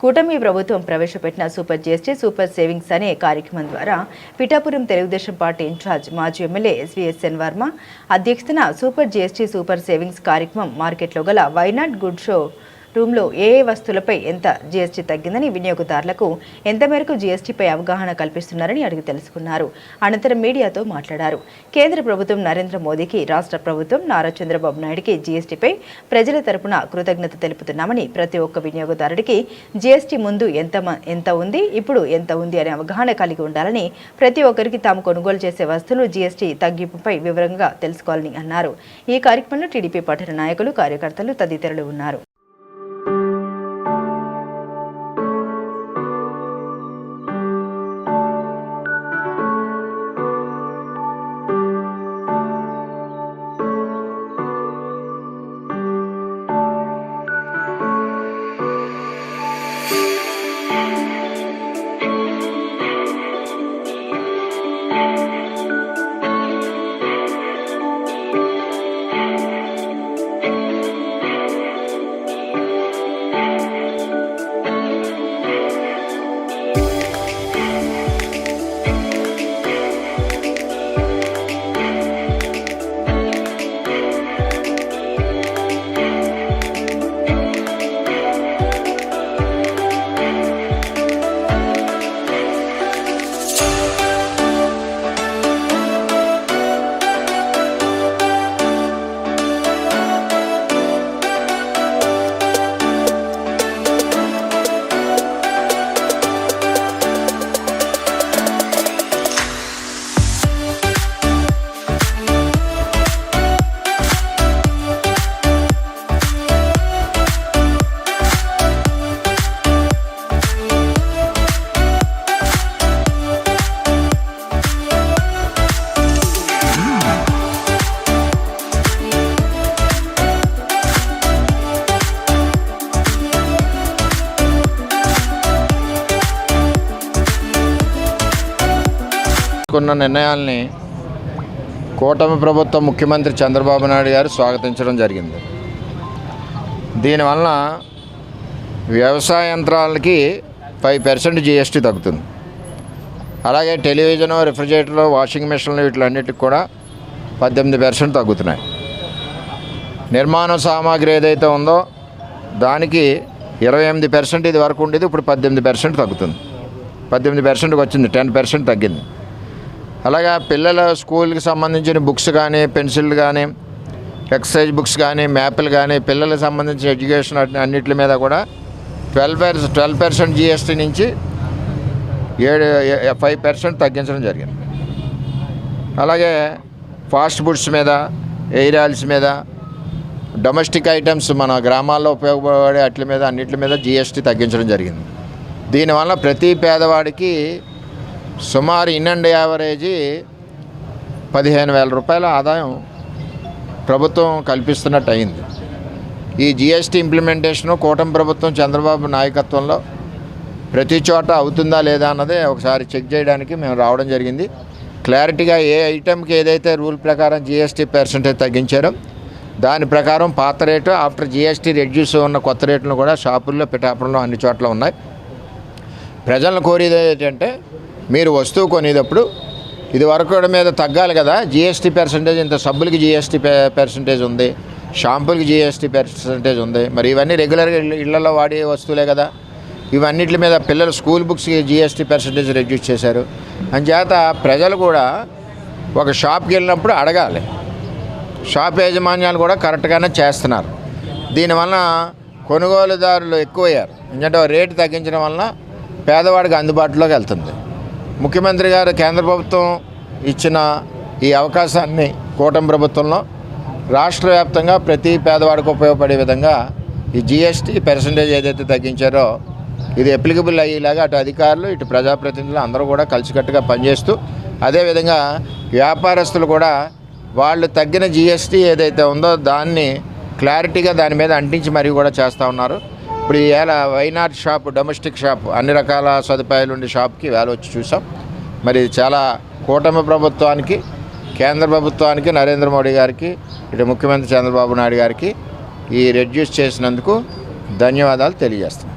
కూటమి ప్రభుత్వం ప్రవేశపెట్టిన సూపర్ జీఎస్టీ సూపర్ సేవింగ్స్ అనే కార్యక్రమం ద్వారా పిఠాపురం తెలుగుదేశం పార్టీ ఇన్ఛార్జ్ మాజీ ఎమ్మెల్యే ఎస్వీఎస్ఎన్ వర్మ అధ్యక్షతన సూపర్ జీఎస్టీ సూపర్ సేవింగ్స్ కార్యక్రమం మార్కెట్లో గల వైనాట్ గుడ్ షో రూమ్లో ఏ ఏ వస్తువులపై ఎంత జీఎస్టీ తగ్గిందని వినియోగదారులకు ఎంత మేరకు జీఎస్టీపై అవగాహన కల్పిస్తున్నారని అడిగి తెలుసుకున్నారు. అనంతరం మీడియాతో మాట్లాడారు. కేంద్ర ప్రభుత్వం నరేంద్ర మోదీకి రాష్ట్ర ప్రభుత్వం నారా చంద్రబాబు నాయుడికి జీఎస్టీపై ప్రజల తరపున కృతజ్ఞత తెలుపుతున్నామని ప్రతి ఒక్క వినియోగదారుడికి జీఎస్టీ ముందు ఎంత మ- ఎంత ఉంది ఇప్పుడు ఎంత ఉంది అనే అవగాహన కలిగి ఉండాలని ప్రతి ఒక్కరికి తాము కొనుగోలు చేసే వస్తువులు జీఎస్టీ తగ్గింపుపై వివరంగా తెలుసుకోవాలని అన్నారు. ఈ కార్యక్రమంలో టీడీపీ పఠన నాయకులు కార్యకర్తలు తదితరులు ఉన్నారు. తీసుకున్న నిర్ణయాల్ని కూటమి ప్రభుత్వం ముఖ్యమంత్రి చంద్రబాబు నాయుడు గారు స్వాగతించడం జరిగింది. దీనివలన వ్యవసాయ యంత్రాలకి ఫైవ్ పర్సెంట్ జిఎస్టీ తగ్గుతుంది. అలాగే టెలివిజను రిఫ్రిజిరేటర్లు వాషింగ్ మిషన్లు వీటిలన్నిటికి కూడా పద్దెనిమిది పర్సెంట్ తగ్గుతున్నాయి. నిర్మాణ సామాగ్రి ఏదైతే ఉందో దానికి ఇరవై ఎనిమిది పర్సెంట్ ఇది వరకు ఉండేది ఇప్పుడు పద్దెనిమిది పర్సెంట్ తగ్గుతుంది. పద్దెనిమిది పర్సెంట్కి వచ్చింది టెన్ పర్సెంట్ తగ్గింది. అలాగా పిల్లల స్కూల్కి సంబంధించిన బుక్స్ కానీ పెన్సిల్ కానీ ఎక్సర్సైజ్ బుక్స్ కానీ మ్యాప్లు కానీ పిల్లలకు సంబంధించిన ఎడ్యుకేషన్ అన్ని- అన్నిటి మీద కూడా twelve percent twelve percent GST నుంచి ఏడు ఫైవ్ పర్సెంట్ తగ్గించడం జరిగింది. అలాగే ఫాస్ట్ ఫుడ్స్ మీద ఎయిర్ ఆయిల్స్ మీద డొమెస్టిక్ ఐటమ్స్ మన గ్రామాల్లో ఉపయోగపడే వాటి మీద అన్నిటి మీద జిఎస్టీ తగ్గించడం జరిగింది. దీనివల్ల ప్రతి పేదవాడికి సుమారు ఇన్ అండ్ యావరేజీ పదిహేను వేల రూపాయల ఆదాయం ప్రభుత్వం కల్పిస్తున్నట్టు అయింది ఈ జిఎస్టీ ఇంప్లిమెంటేషను కూటమి ప్రభుత్వం చంద్రబాబు నాయకత్వంలో ప్రతి చోట అవుతుందా లేదా అన్నదే ఒకసారి చెక్ చేయడానికి మేము రావడం జరిగింది. క్లారిటీగా ఏ ఐటెంకి ఏదైతే రూల్ ప్రకారం జిఎస్టీ పర్సెంటేజ్ తగ్గించారో దాని ప్రకారం పాత రేటు ఆఫ్టర్ జిఎస్టీ రెడ్యూస్ ఉన్న కొత్త రేట్లు కూడా షాపుల్లో పిఠాపురంలో అన్ని చోట్ల ఉన్నాయి. ప్రజలను కోరేది ఏంటంటే మీరు వస్తువు కొనేటప్పుడు ఇది వరకు మీద తగ్గాలి కదా. జిఎస్టీ పర్సంటేజ్ ఇంత సబ్బులకి జిఎస్టీ పర్సంటేజ్ ఉంది. షాంపూలకి జిఎస్టీ పర్సంటేజ్ ఉంది. మరి ఇవన్నీ రెగ్యులర్గా ఇళ్ళలో వాడే వస్తువులే కదా. ఇవన్నిటి మీద పిల్లలు స్కూల్ బుక్స్కి జిఎస్టీ పర్సంటేజ్ రెడ్యూస్ చేశారు. అంచేత ప్రజలు కూడా ఒక షాప్కి వెళ్ళినప్పుడు అడగాలి. షాప్ యాజమాన్యాలు కూడా కరెక్ట్గానే చేస్తున్నారు. దీనివల్ల కొనుగోలుదారులు ఎక్కువయ్యారు. ఎందుకంటే రేటు తగ్గించడం వలన పేదవాడికి అందుబాటులోకి వెళ్తుంది. ముఖ్యమంత్రి గారు కేంద్ర ప్రభుత్వం ఇచ్చిన ఈ అవకాశాన్ని కూటమి ప్రభుత్వంలో రాష్ట్ర వ్యాప్తంగా ప్రతి పేదవాడికి ఉపయోగపడే విధంగా ఈ జిఎస్టీ పర్సంటేజ్ ఏదైతే తగ్గించారో ఇది అప్లికబుల్ అయ్యేలాగా అటు అధికారులు ఇటు ప్రజాప్రతినిధులు అందరూ కూడా కలిసికట్టుగా పనిచేస్తూ అదేవిధంగా వ్యాపారస్తులు కూడా వాళ్ళు తగ్గిన జిఎస్టీ ఏదైతే ఉందో దాన్ని క్లారిటీగా దాని మీద అంటించి మరీ కూడా చేస్తూ ఉన్నారు. ఇప్పుడు ఈ ఏళ why not shop domestic shop అన్ని రకాల సదుపాయాలు ఉండే షాప్కి వేళ వచ్చి చూసాం. మరి చాలా కూటమి ప్రభుత్వానికి కేంద్ర ప్రభుత్వానికి నరేంద్ర మోడీ గారికి ఇటు ముఖ్యమంత్రి చంద్రబాబు నాయుడు గారికి ఈ రెడ్యూస్ చేసినందుకు ధన్యవాదాలు తెలియజేస్తున్నాం.